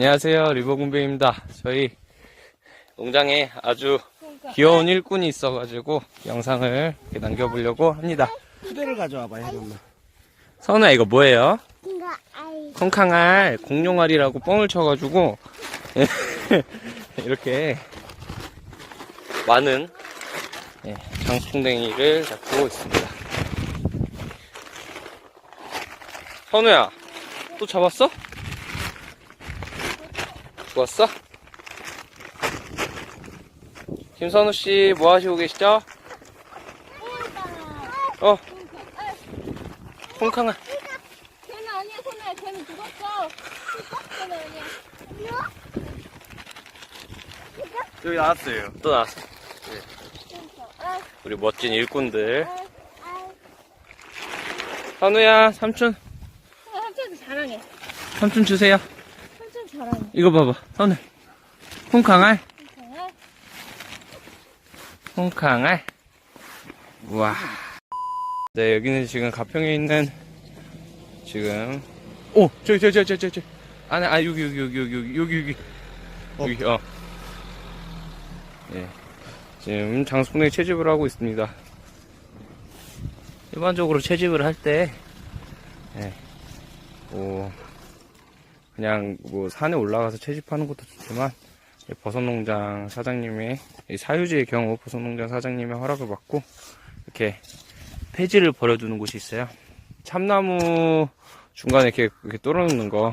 안녕하세요 리버군배입니다 저희 농장에 아주 귀여운 일꾼이 있어가지고 영상을 이렇게 남겨보려고 합니다 푸대를 가져와봐, 혜련아. 선우야 이거 뭐예요? 이거 아이 콩캉알 공룡알이라고 뻥을 쳐가지고 이렇게 많은 예, 장수풍뎅이를 잡고 있습니다 선우야 또 잡았어? 좋았어? 김선우 씨 뭐 하시고 계시죠? 어. 콩캉알 걔는 아니야 손에. 걔는 죽었어. 걔는 아니야. 여기 나왔어요. 또 나왔어. 아, 우리 멋진 일꾼들. 아, 아. 선우야 삼촌. 삼촌도 잘하네 삼촌 주세요 이거 봐봐. 선우 괜찮아? 홍강알 우와. 네 여기는 지금 가평에 있는 지금 오 저기 저기 저기 저기 저기. 안에 아 여기 여기 여기 여기 여기 여기 여기. 어. 여기 어. 예. 지금 장수풍뎅이 채집을 하고 있습니다. 일반적으로 채집을 할때 예. 뭐 그냥 뭐 산에 올라가서 채집하는 것도 좋지만 이 버섯 농장 사장님의 이 사유지의 경우 버섯 농장 사장님의 허락을 받고 이렇게 폐지를 버려두는 곳이 있어요. 참나무 중간에 이렇게, 이렇게 떨어놓는 거.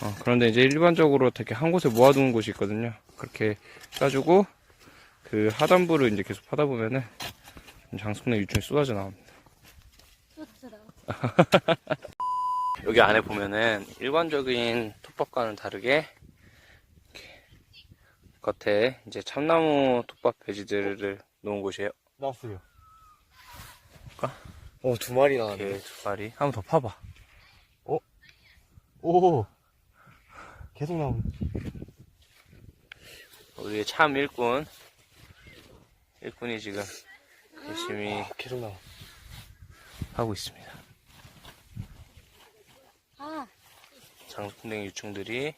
어, 그런데 이제 일반적으로 되게 한 곳에 모아두는 곳이 있거든요. 그렇게 해가지고 그 하단부를 이제 계속 파다 보면은 장수풍뎅 유충이 쏟아져 나옵니다. 여기 안에 보면은 일반적인 톱밥과는 다르게 이렇게 겉에 이제 참나무 톱밥 배지들을 놓은 곳이에요. 나왔어요. 볼까? 어, 두 마리 나왔네. 두 마리. 한 번 더 파봐. 오. 계속 나오네. 우리의 참 일꾼. 일꾼이 지금 열심히 계속 나와. 하고 있습니다. 장수풍뎅이 유충들이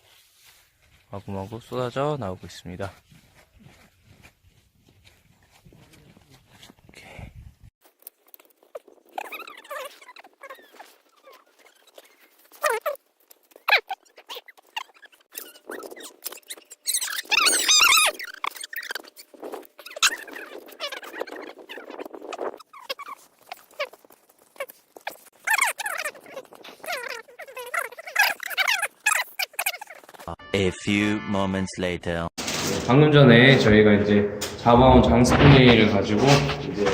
마구마구 쏟아져 나오고 있습니다. A few moments later. 방금 전에 저희가 이제 잡아온 장수풍뎅이를 가지고 이제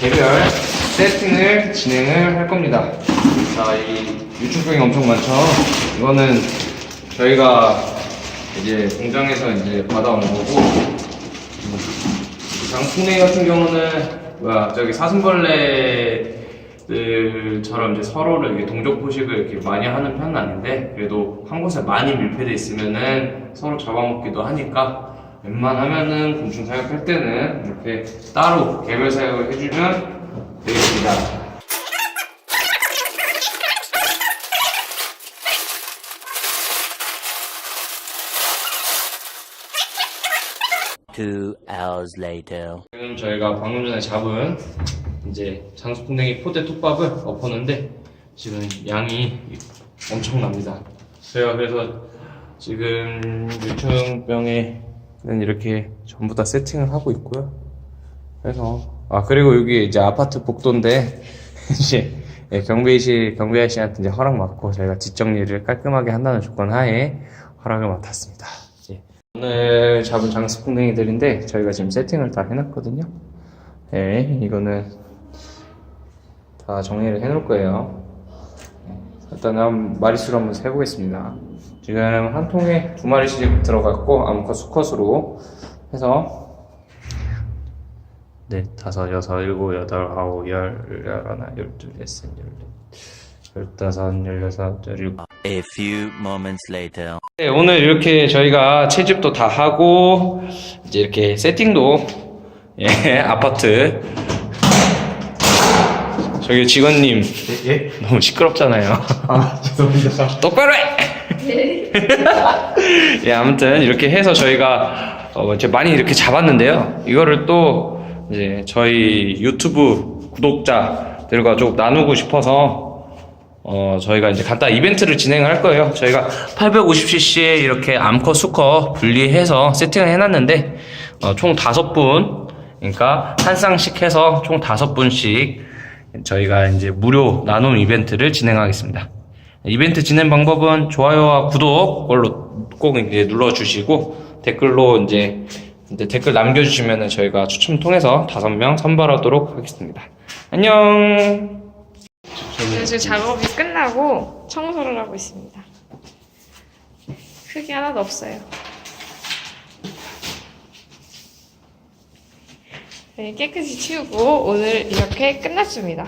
개별 세팅을 진행을 할 겁니다. 자, 이 유충병이 엄청 많죠? 이거는 저희가 이제 공장에서 이제 받아온 거고, 음, 장수풍뎅이 같은 경우는 뭐야 저기 사슴벌레 들처럼 이제 서로를 이렇게 동족 포식을 이렇게 많이 하는 편은 아닌데 그래도 한 곳에 많이 밀폐돼 있으면은 서로 잡아먹기도 하니까 웬만하면은 곤충 사육할 때는 이렇게 따로 개별 사육을 해주면 되겠습니다. Two hours later. 지금 저희가 방금 전에 잡은 이제 장수풍뎅이 포대 톱밥을 엎었는데 지금 양이 엄청납니다. 제가 그래서 지금 유충병에는 이렇게 전부 다 세팅을 하고 있고요. 그래서 아 그리고 여기 이제 아파트 복도인데 이제 예, 경비실 경비 아저씨한테 이제 허락 받고 저희가 뒷정리를 깔끔하게 한다는 조건 하에 허락을 맡았습니다. 이제 오늘 잡은 장수풍뎅이들인데 저희가 지금 세팅을 다 해놨거든요. 네, 이거는 다 정리를 해놓을 거예요. 일단 한 마리수를 한번 세보겠습니다. 지금 한 통에 두 마리씩 들어갔고 암컷 수컷으로 해서 네, 다섯, 여섯, 일곱, 여덟, 아홉, 열, 열하나, 열둘, 열셋, 열넷, 열다섯, 열여섯, 열일곱 A few moments later. 네, 오늘 이렇게 저희가 채집도 다 하고 이제 이렇게 세팅도 예, 아파트 저기 직원님 예? 너무 시끄럽잖아요. 아, 죄송합니다. 똑바로 해! 예, 아무튼 이렇게 해서 저희가 어, 이제 많이 이렇게 잡았는데요. 이거를 또 이제 저희 유튜브 구독자들과 좀 나누고 싶어서 어, 저희가 이제 간단 이벤트를 진행할 거예요. 저희가 850cc에 이렇게 암컷, 수컷 분리해서 세팅을 해놨는데, 어, 총 다섯 분, 그러니까 한 쌍씩 해서 총 다섯 분씩 저희가 이제 무료 나눔 이벤트를 진행하겠습니다. 이벤트 진행 방법은 좋아요와 구독을로 꼭 이제 눌러주시고, 댓글로 이제, 이제 댓글 남겨주시면 저희가 추첨 통해서 다섯 명 선발하도록 하겠습니다. 안녕! 네, 지금 작업이 끝나고 청소를 하고 있습니다. 흙이 하나도 없어요. 깨끗이 치우고 오늘 이렇게 끝났습니다.